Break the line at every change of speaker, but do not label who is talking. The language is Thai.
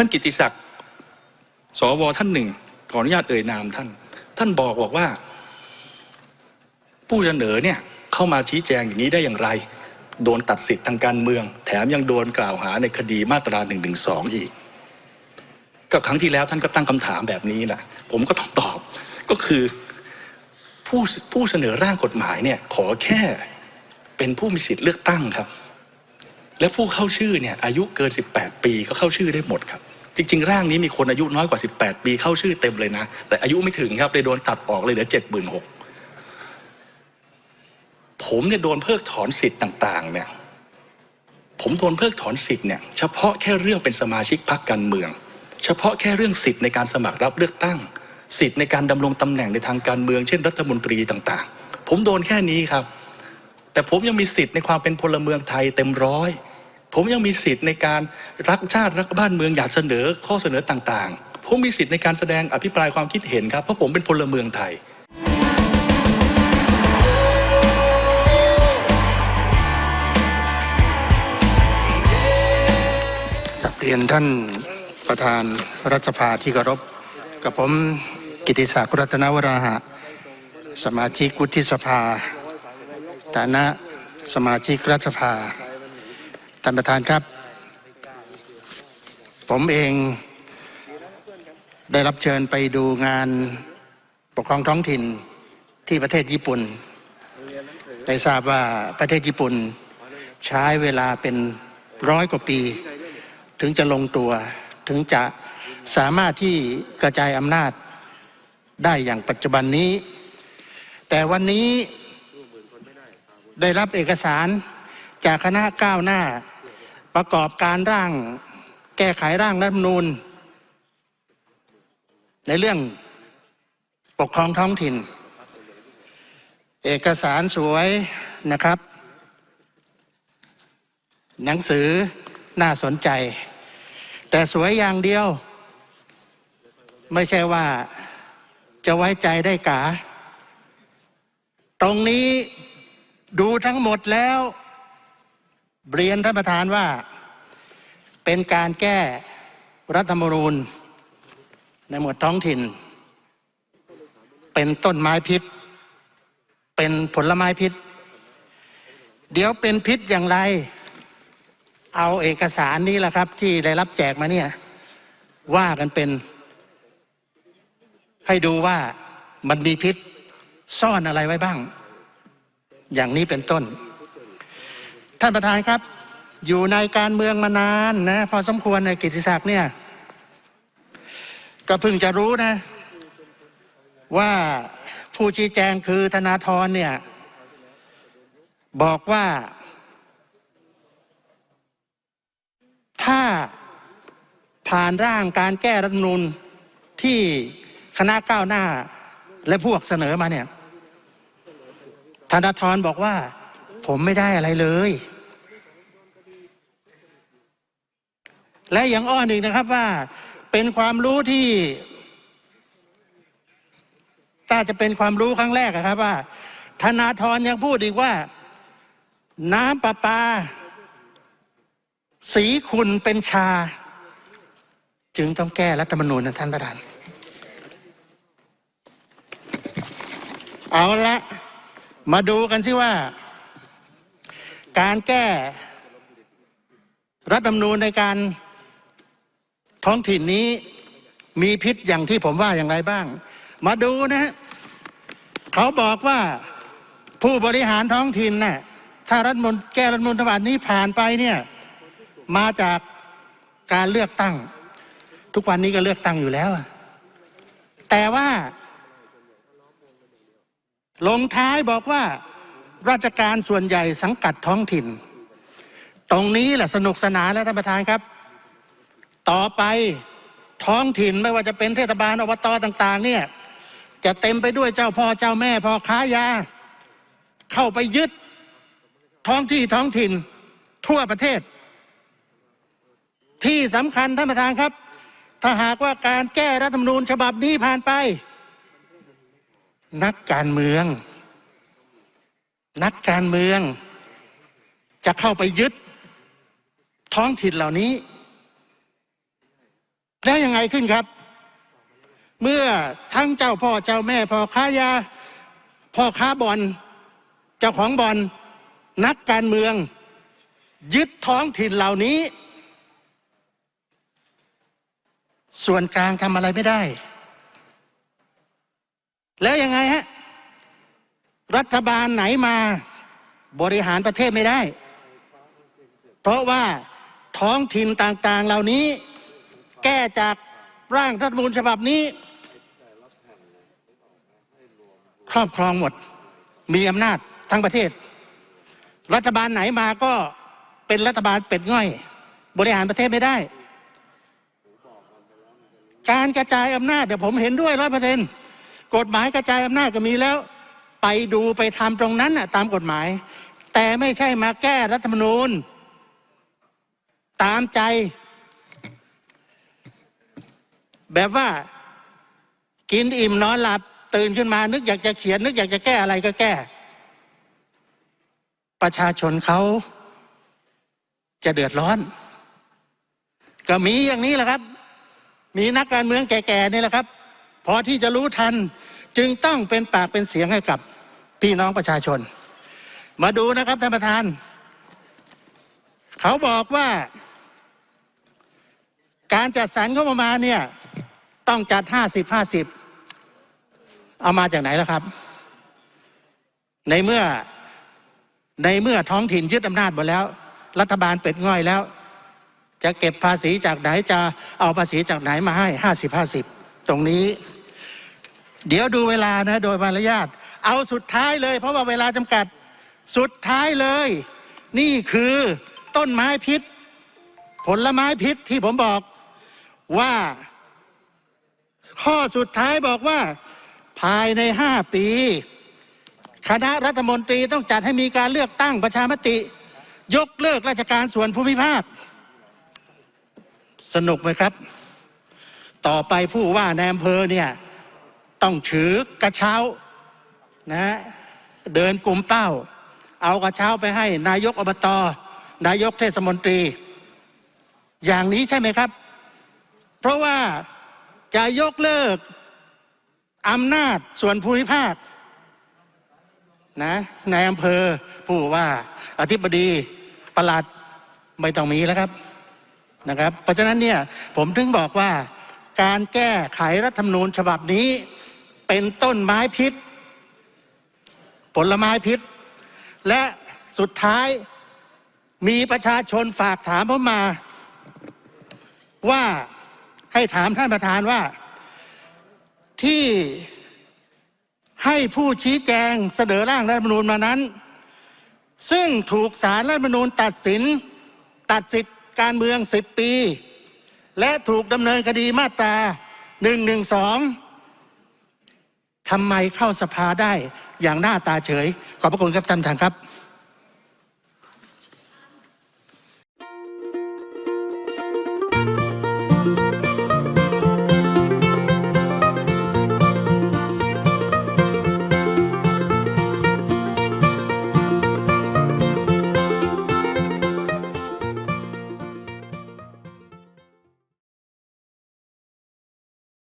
ท่านกิติศักดิ์สวท่านหนึ่งขออนุญาตเอ่ยนามท่าน ท่านบอกบอกว่า ผู้เสนอเนี่ยเข้ามาชี้แจงอย่างนี้ได้อย่างไร โดนตัดสิทธิ์ทางการเมือง แถมยังโดนกล่าวหาในคดีมาตรา1นึอีก ก็ครั้งที่แล้วท่านก็ตั้งคำถามแบบนี้แหละผมก็ต้องตอบก็คือผู้ผู้เสนอร่างกฎหมายเนี่ยขอแค่เป็นผู้มีสิทธิ์เลือกตั้งครับ และผู้เข้าชื่อเนี่ยอายุเกิน 18 ปีก็เข้าชื่อได้หมดครับ จริง ๆ ร่างนี้มีคนอายุน้อยกว่า 18 ปีเข้าชื่อเต็มเลยนะ แต่อายุไม่ถึงครับเลยโดนตัดออกเลยเหลือ 76,000ผมเนี่ยโดนเพิกถอนสิทธิ์ต่าง ๆ เนี่ย ผมโดนเพิกถอนสิทธิ์เนี่ยเฉพาะแค่เรื่องเป็นสมาชิกพรรคการเมือง เฉพาะแค่เรื่องสิทธิ์ในการสมัครรับเลือกตั้ง สิทธิ์ในการดำรงตำแหน่งในทางการเมือง เช่น รัฐมนตรีต่าง ๆ ผมโดนแค่นี้ครับ แต่ผมยังมีสิทธิ์ในความเป็นพลเมืองไทยเต็มร้อย ผมยังมีสิทธิ์ในการรักชาติรักบ้านเมืองอยากเสนอข้อเสนอต่างๆ ผมมีสิทธิ์ในการแสดงอภิปรายความคิดเห็นครับ เพราะผมเป็นพลเมืองไทย
กับเรียนท่านประธานรัฐสภาที่เคารพกับผมกิติศักดิ์รัตนวราหะ สมาชิกวุฒิสภาฐานะสมาชิกรัฐสภา ท่านประธานครับ ผมเองได้รับเชิญไปดูงานปกครองท้องถิ่นที่ประเทศญี่ปุ่น ได้ทราบว่าประเทศญี่ปุ่นใช้เวลาเป็นร้อยกว่าปี ถึงจะลงตัวถึงจะสามารถที่กระจายอำนาจได้อย่างปัจจุบันนี้ แต่วันนี้ได้รับเอกสาร จากคณะก้าวหน้า ประกอบการร่าง แก้ไขร่างรัฐธรรมนูญ ในเรื่องปกครองท้องถิ่น เอกสารสวยนะครับ หนังสือน่าสนใจ แต่สวยอย่างเดียว ไม่ใช่ว่าจะไว้ใจได้กา ตรงนี้ดูทั้งหมดแล้ว เรียนท่านประธานว่าเป็นการแก้รัฐธรรมนูญ ในหมวดท้องถิ่น เป็นต้นไม้พิษ เป็นผลไม้พิษ เดี๋ยวเป็นพิษอย่างไร เอาเอกสารนี้แหละครับ ที่ได้รับแจกมาเนี่ย ว่ากันเป็น ให้ดูว่ามันมีพิษ ซ่อนอะไรไว้บ้าง อย่างนี้เป็นต้น ท่านประธานครับ อยู่ในการเมืองมานานนะพอสมควรในกิติศักดิ์เนี่ย ก็เพิ่งจะรู้นะ ว่าผู้ชี้แจงคือธนาธรเนี่ย บอกว่า ถ้าผ่านร่างการแก้รัฐมนูญที่คณะก้าวหน้าและพวกเสนอมาเนี่ยธนาธรบอกว่า ผมไม่ได้อะไรเลย และยังอ้อนอีกนะครับว่า เป็นความรู้ที่ถ้าจะเป็นความรู้ครั้งแรกอะครับว่า ธนาธรยังพูดอีกว่า น้ำประปา สีคุณเป็นชา จึงต้องแก้รัฐธรรมนูญนะท่านประธาน เอาละมาดูกันสิว่า การแก้รัฐธรรมนูญในการท้องถิ่นนี้มีพิษอย่างที่ผมว่าอย่างไรบ้าง มาดูนะฮะเขาบอกว่าผู้บริหารท้องถิ่นน่ะถ้ารัฐมนแก้รัฐมนตรีนี้ผ่านไปเนี่ยมาจากการเลือกตั้ง ทุกวันนี้ก็เลือกตั้งอยู่แล้ว แต่ว่า ลงท้ายบอกว่า ราชการส่วนใหญ่สังกัดท้องถิ่น ตรงนี้แหละสนุกสนานแล้วท่านประธานครับ ต่อไปท้องถิ่นไม่ว่าจะเป็นเทศบาลอบตต่าง ๆ เนี่ยจะเต็มไปด้วยเจ้าพ่อเจ้าแม่พ่อค้ายา เข้าไปยึดท้องที่ท้องถิ่นทั่วประเทศ ที่สำคัญท่านประธานครับ ถ้าหากว่าการแก้รัฐธรรมนูญฉบับนี้ผ่านไป นักการเมือง นักการเมือง จะเข้าไปยึดท้องถิ่นเหล่านี้ แล้วยังไงขึ้นครับ เมื่อทั้งเจ้าพ่อเจ้าแม่พ่อค้ายาพ่อค้าบอลเจ้าของบอลนักการเมือง ยึดท้องถิ่นเหล่านี้ ส่วนกลางทำอะไรไม่ได้ แล้วยังไงฮะ รัฐบาลไหนมาบริหารประเทศไม่ได้ เพราะว่าท้องถิ่นต่างๆเหล่านี้ แก้จากร่างรัฐมนูญฉบับนี้ ครอบครองหมดมีอำนาจทั้งประเทศ รัฐบาลไหนมาก็เป็นรัฐบาลเป็ดง่อย บริหารประเทศไม่ได้ การกระจายอำนาจเดี๋ยวผมเห็นด้วยร้อยเปอร์เซ็นกฎหมายกระจายอำนาจก็มีแล้ว ไปดูไปทำตรงนั้นน่ะตามกฎหมาย แต่ไม่ใช่มาแก้รัฐธรรมนูญ ตามใจ แบบว่ากินอิ่มนอนหลับตื่นขึ้นมา นึกอยากจะเขียน นึกอยากจะแก้อะไรก็แก้ ประชาชนเขาจะเดือดร้อน ก็มีอย่างนี้แหละครับ มีนักการเมืองแก่ๆนี่แหละครับ พอที่จะรู้ทัน จึงต้องเป็นปากเป็นเสียงให้กับพี่น้องประชาชน มาดูนะครับท่านประธาน เขาบอกว่า การจัดสรรงบประมาณเนี่ยต้องจัดห้าสิบห้าสิบเอามาจากไหนล่ะครับ ในเมื่อในเมื่อท้องถิ่นยึดอำนาจหมดแล้ว รัฐบาลเป็ดง่อยแล้ว จะเก็บภาษีจากไหนจะเอาภาษีจากไหนมาให้ห้าสิบห้าสิบตรงนี้ เดี๋ยวดูเวลานะโดยมารยาทเอาสุดท้ายเลย เพราะว่าเวลาจำกัดสุดท้ายเลย นี่คือต้นไม้พิษ ผลไม้พิษที่ผมบอกว่า ข้อสุดท้ายบอกว่า ภายในห้าปี คณะรัฐมนตรีต้องจัดให้มีการเลือกตั้งประชามติ ยกเลิกราชการส่วนภูมิภาค สนุกไหมครับ ต่อไปผู้ว่าในอำเภอเนี่ย ต้องถือกระเช้านะเดินกลุ่มเป้า เอากระเช้าไปให้ นายกอบตนายกเทศมนตรี อย่างนี้ใช่ไหมครับ เพราะว่าจะยกเลิกอำนาจส่วนภูมิภาคนะในอำเภอผู้ว่าอธิบดีประหลัดไม่ต้องมีแล้วครับนะครับ เพราะฉะนั้นเนี่ยผมถึงบอกว่าการแก้ไขรัฐธรรมนูญฉบับนี้ เป็นต้นไม้พิษ ผลไม้พิษ และสุดท้ายมีประชาชนฝากถามผมมา ว่าให้ถามท่านประธานว่า ที่ให้ผู้ชี้แจงเสนอร่างรัฐธรรมนูญมานั้น ซึ่งถูกสารรัฐธรรมนูญตัดสิน ตัดสิทธิการเมือง 10 ปี และถูกดำเนินคดีมาตรา 112 ทำไมเข้าสภาได้อย่างหน้าตาเฉย ขอบพระคุณครับท่านท่านครับ